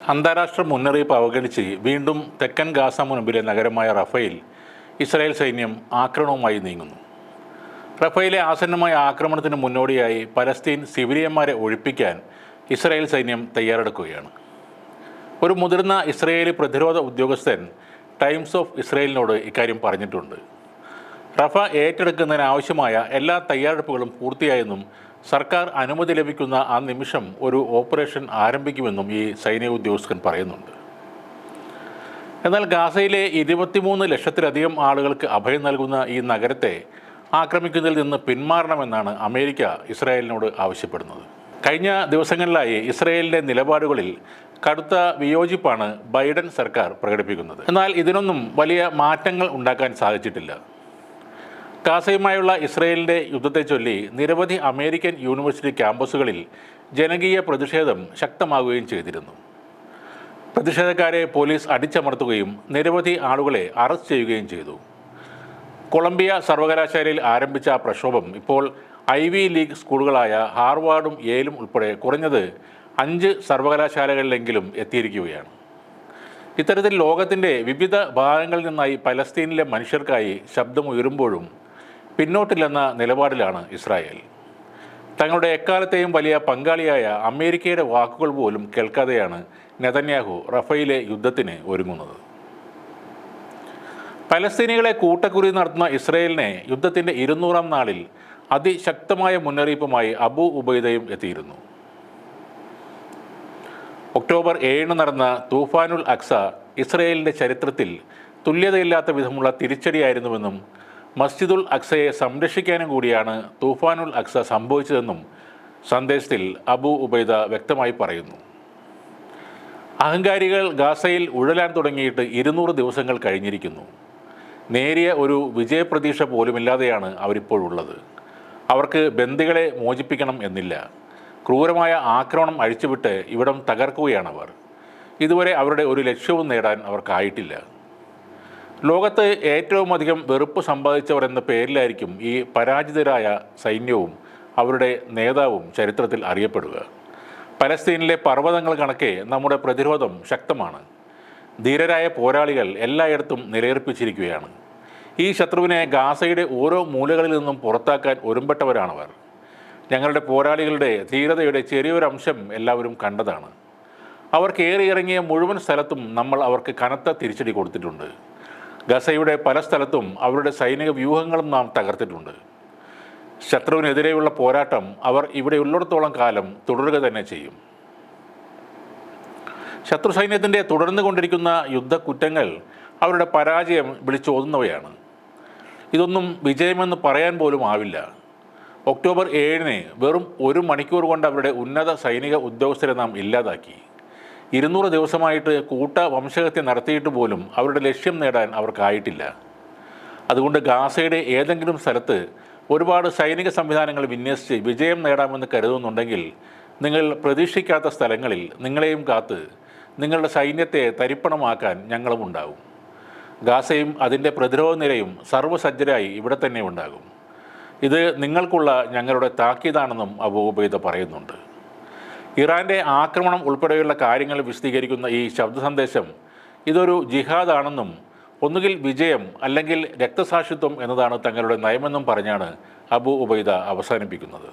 അന്താരാഷ്ട്ര മുന്നറിയിപ്പ് അവഗണിച്ച് വീണ്ടും തെക്കൻ ഗാസ മുൻപിലെ നഗരമായ റഫേൽ ഇസ്രായേൽ സൈന്യം ആക്രമണവുമായി നീങ്ങുന്നു. റഫയിലെ ആസന്നമായ ആക്രമണത്തിന് മുന്നോടിയായി പലസ്തീൻ സിവിലിയന്മാരെ ഒഴിപ്പിക്കാൻ ഇസ്രായേൽ സൈന്യം തയ്യാറെടുക്കുകയാണ്. ഒരു മുതിർന്ന ഇസ്രായേലി പ്രതിരോധ ഉദ്യോഗസ്ഥൻ ടൈംസ് ഓഫ് ഇസ്രായേലിനോട് ഇക്കാര്യം പറഞ്ഞിട്ടുണ്ട്. റഫ ഏറ്റെടുക്കുന്നതിന് ആവശ്യമായ എല്ലാ തയ്യാറെടുപ്പുകളും പൂർത്തിയായെന്നും സർക്കാർ അനുമതി ലഭിക്കുന്ന ആ നിമിഷം ഒരു ഓപ്പറേഷൻ ആരംഭിക്കുമെന്നും ഈ സൈനിക ഉദ്യോഗസ്ഥൻ പറയുന്നുണ്ട്. എന്നാൽ ഗാസയിലെ ഇരുപത്തിമൂന്ന് ലക്ഷത്തിലധികം ആളുകൾക്ക് അഭയം നൽകുന്ന ഈ നഗരത്തെ ആക്രമിക്കുന്നതിൽ നിന്ന് പിന്മാറണമെന്നാണ് അമേരിക്ക ഇസ്രായേലിനോട് ആവശ്യപ്പെടുന്നത്. കഴിഞ്ഞ ദിവസങ്ങളിലായി ഇസ്രായേലിന്റെ നിലപാടുകളിൽ കടുത്ത വിയോജിപ്പാണ് ബൈഡൻ സർക്കാർ പ്രകടിപ്പിക്കുന്നത്. എന്നാൽ ഇതിനൊന്നും വലിയ മാറ്റങ്ങൾ ഉണ്ടാക്കാൻ സാധിച്ചിട്ടില്ല. ഗാസയുമായുള്ള ഇസ്രയേലിന്റെ യുദ്ധത്തെ ചൊല്ലി നിരവധി അമേരിക്കൻ യൂണിവേഴ്സിറ്റി ക്യാമ്പസുകളിൽ ജനകീയ പ്രതിഷേധം ശക്തമാകുകയും ചെയ്തിരുന്നു. പ്രതിഷേധക്കാരെ പോലീസ് അടിച്ചമർത്തുകയും നിരവധി ആളുകളെ അറസ്റ്റ് ചെയ്യുകയും ചെയ്തു. കൊളംബിയ സർവകലാശാലയിൽ ആരംഭിച്ച പ്രക്ഷോഭം ഇപ്പോൾ ഐ വി ലീഗ് സ്കൂളുകളായ ഹാർവാർഡും യേലും ഉൾപ്പെടെ കുറഞ്ഞത് അഞ്ച് സർവകലാശാലകളിലെങ്കിലും എത്തിയിരിക്കുകയാണ്. ഇത്തരത്തിൽ ലോകത്തിന്റെ വിവിധ ഭാഗങ്ങളിൽ നിന്നായി പലസ്തീനിലെ മനുഷ്യർക്കായി ശബ്ദമുയരുമ്പോഴും പിന്നോട്ടില്ലെന്ന നിലപാടിലാണ് ഇസ്രായേൽ. തങ്ങളുടെ എക്കാലത്തെയും വലിയ പങ്കാളിയായ അമേരിക്കയുടെ വാക്കുകൾ പോലും കേൾക്കാതെയാണ് നെതന്യാഹു റഫയിലെ യുദ്ധത്തിന് ഒരുങ്ങുന്നത്. പലസ്തീനികളെ കൂട്ടക്കുറി നടത്തുന്ന ഇസ്രയേലിനെ യുദ്ധത്തിന്റെ ഇരുന്നൂറാം നാളിൽ അതിശക്തമായ മുന്നറിയിപ്പുമായി അബു ഉബൈദയും എത്തിയിരുന്നു. ഒക്ടോബർ ഏഴിന് നടന്ന തൂഫാനുൽ അക്സ ഇസ്രയേലിന്റെ ചരിത്രത്തിൽ തുല്യതയില്ലാത്ത വിധമുള്ള തിരിച്ചടിയായിരുന്നുവെന്നും മസ്ജിദുൽ അക്സയെ സംരക്ഷിക്കാനും കൂടിയാണ് തൂഫാനുൽ അക്സ സംഭവിച്ചതെന്നും സന്ദേശത്തിൽ അബു ഉബൈദ വ്യക്തമായി പറയുന്നു. അഹങ്കാരികൾ ഗാസയിൽ ഉഴലാൻ തുടങ്ങിയിട്ട് ഇരുന്നൂറ് ദിവസങ്ങൾ കഴിഞ്ഞിരിക്കുന്നു. നേരിയ ഒരു വിജയപ്രതീക്ഷ പോലുമില്ലാതെയാണ് അവരിപ്പോഴുള്ളത് അവർക്ക് ബന്ദികളെ മോചിപ്പിക്കണം എന്നില്ല. ക്രൂരമായ ആക്രമണം അഴിച്ചുവിട്ട് ഇവിടം തകർക്കുകയാണവർ. ഇതുവരെ അവരുടെ ഒരു ലക്ഷ്യവും നേടാൻ അവർക്കായിട്ടില്ല. ലോകത്ത് ഏറ്റവും അധികം വെറുപ്പ് സമ്പാദിച്ചവർ എന്ന പേരിലായിരിക്കും ഈ പരാജിതരായ സൈന്യവും അവരുടെ നേതാവും ചരിത്രത്തിൽ അറിയപ്പെടുക. പലസ്തീനിലെ പർവതങ്ങൾ കണക്കെ നമ്മുടെ പ്രതിരോധം ശക്തമാണ്. ധീരരായ പോരാളികൾ എല്ലായിടത്തും നിലയുറപ്പിച്ചിരിക്കുകയാണ്. ഈ ശത്രുവിനെ ഗാസയുടെ ഓരോ മൂലകളിൽ നിന്നും പുറത്താക്കാൻ ഒരുമ്പെട്ടവരാണവർ. ഞങ്ങളുടെ പോരാളികളുടെ ധീരതയുടെ ചെറിയൊരംശം എല്ലാവരും കണ്ടതാണ്. അവർ കയറിയിറങ്ങിയ മുഴുവൻ സ്ഥലത്തും നമ്മൾ അവർക്ക് കനത്ത തിരിച്ചടി കൊടുത്തിട്ടുണ്ട്. ഗസയുടെ പല സ്ഥലത്തും അവരുടെ സൈനിക വ്യൂഹങ്ങളും നാം തകർത്തിട്ടുണ്ട്. ശത്രുവിനെതിരെയുള്ള പോരാട്ടം അവർ ഇവിടെ ഉള്ളിടത്തോളം കാലം തുടരുക തന്നെ ചെയ്യും. ശത്രു സൈന്യത്തിന്റെ തുടർന്നു കൊണ്ടിരിക്കുന്ന യുദ്ധക്കുറ്റങ്ങൾ അവരുടെ പരാജയം വിളിച്ചോതുന്നവയാണ് ഇതൊന്നും വിജയമെന്ന് പറയാൻ പോലും ആവില്ല. ഒക്ടോബർ ഏഴിന് വെറും ഒരു മണിക്കൂർ കൊണ്ട് അവരുടെ ഉന്നത സൈനിക ഉദ്യോഗസ്ഥരെ നാം ഇല്ലാതാക്കി. ഇരുന്നൂറ് ദിവസമായിട്ട് കൂട്ട വംശഹത്യ നടത്തിയിട്ട് പോലും അവരുടെ ലക്ഷ്യം നേടാൻ അവർക്കായിട്ടില്ല. അതുകൊണ്ട് ഗാസയുടെ ഏതെങ്കിലും സ്ഥലത്ത് ഒരുപാട് സൈനിക സംവിധാനങ്ങൾ വിന്യസിച്ച് വിജയം നേടാമെന്ന് കരുതുന്നുണ്ടെങ്കിൽ നിങ്ങൾ പ്രതീക്ഷിക്കാത്ത സ്ഥലങ്ങളിൽ നിങ്ങളെയും കാത്ത് നിങ്ങളുടെ സൈന്യത്തെ തരിപ്പണമാക്കാൻ ഞങ്ങളും ഉണ്ടാകും. ഗാസയും അതിന്റെ പ്രതിരോധ നിരയും സർവസജ്ജരായി ഇവിടെ തന്നെ ഉണ്ടാകും. ഇത് നിങ്ങൾക്കുള്ള ഞങ്ങളുടെ താക്കീതാണെന്നും അബൂബൈദ പറയുന്നുണ്ട്. ഇറാന്റെ ആക്രമണം ഉൾപ്പെടെയുള്ള കാര്യങ്ങൾ വിശദീകരിക്കുന്ന ഈ ശബ്ദ സന്ദേശം ഇതൊരു ജിഹാദാണെന്നും ഒന്നുകിൽ വിജയം അല്ലെങ്കിൽ രക്തസാക്ഷിത്വം എന്നതാണ് തങ്ങളുടെ നയമെന്നും പറഞ്ഞാണ് അബു ഉബൈദ അവസാനിപ്പിക്കുന്നത്.